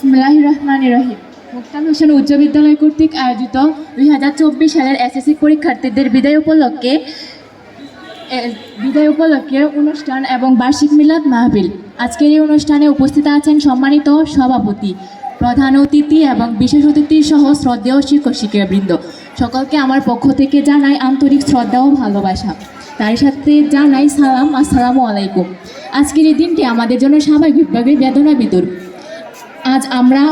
বিসমুল্লাহ রহমান রহিম মুক্তাল হোসেন উচ্চ বিদ্যালয় কর্তৃক আয়োজিত দুই হাজার চব্বিশ সালের এসএসসি পরীক্ষার্থীদের বিদায় উপলক্ষে বিদায় উপলক্ষে অনুষ্ঠান এবং বার্ষিক মিলাদ মাহফিল। আজকের এই অনুষ্ঠানে উপস্থিত আছেন সম্মানিত সভাপতি, প্রধান অতিথি এবং বিশেষ অতিথি সহ শ্রদ্ধেয় শিক্ষক শিক্ষাবৃন্দ সকলকে আমার পক্ষ থেকে জানাই আন্তরিক শ্রদ্ধা ও ভালোবাসা। তার সাথে জানাই সালাম, আসসালামু আলাইকুম। আজকের এই দিনটি আমাদের জন্য স্বাভাবিকভাবে বেদনা বিদুর আজ আমরা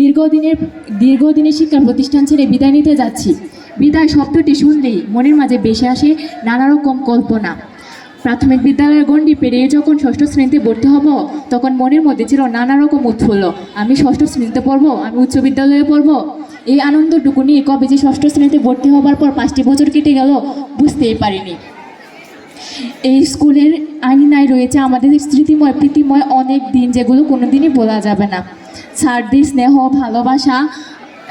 দীর্ঘদিনের দীর্ঘদিনের শিক্ষা প্রতিষ্ঠান ছেড়ে বিদায় নিতে যাচ্ছি। বিদায় শব্দটি শুনলেই মনের মাঝে বেশি আসে নানা রকম কল্পনা। প্রাথমিক বিদ্যালয়ের গণ্ডি পেরিয়ে যখন ষষ্ঠ শ্রেণীতে ভর্তি হব, তখন মনের মধ্যে ছিল নানা রকম উৎফুল্ল। আমি ষষ্ঠ শ্রেণীতে পড়ব, আমি উচ্চ বিদ্যালয়ে পড়ব। এই আনন্দটুকু নিয়ে কবে যে ষষ্ঠ শ্রেণীতে ভর্তি হবার পর পাঁচটি বছর কেটে গেল, বুঝতেই পারিনি। এই স্কুলের আঙিনায় রয়েছে আমাদের স্মৃতিময়, প্রীতিময় অনেক দিন যেগুলো কোনোদিনই ভোলা যাবে না। স্যারদের স্নেহ, ভালোবাসা,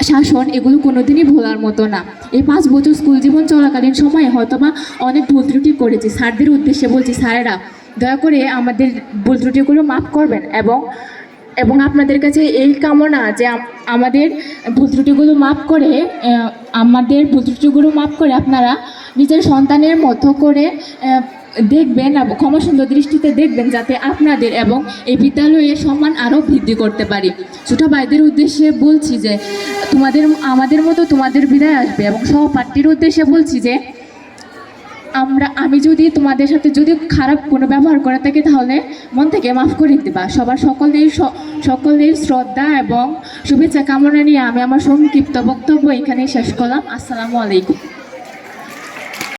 শাসন এগুলো কোনোদিনই ভোলার মতো না। এই পাঁচ বছর স্কুল জীবন চলাকালীন সময়ে হয়তোবা অনেক ভুল ত্রুটি করেছি। স্যারদের উদ্দেশ্যে বলছি, স্যারেরা, দয়া করে আমাদের ভুল ত্রুটিগুলো মাফ করবেন এবং এবং আপনাদের কাছে এই কামনা যে আমাদের ভুল ত্রুটিগুলো মাফ করে আমাদের ভুল ত্রুটিগুলো মাফ করে আপনারা নিজের সন্তানের মতো করে দেখবেন এবং ক্ষমা সুন্দর দৃষ্টিতে দেখবেন যাতে আপনাদের এবং এই বিদ্যালয়ের সম্মান আরও বৃদ্ধি করতে পারি। ছোটো ভাইদের উদ্দেশ্যে বলছি যে, তোমাদের, আমাদের মতো তোমাদের বিদায় আসবে এবং সহপাঠীর উদ্দেশ্যে বলছি যে আমরা, আমি যদি তোমাদের সাথে যদি খারাপ কোনো ব্যবহার করে থাকি, তাহলে মন থেকে মাফ করে দিবা। সবার সকলের সকলের শ্রদ্ধা এবং শুভেচ্ছা কামনা নিয়ে আমি আমার সংক্ষিপ্ত বক্তব্য এখানেই শেষ করলাম। আসসালামু আলাইকুম।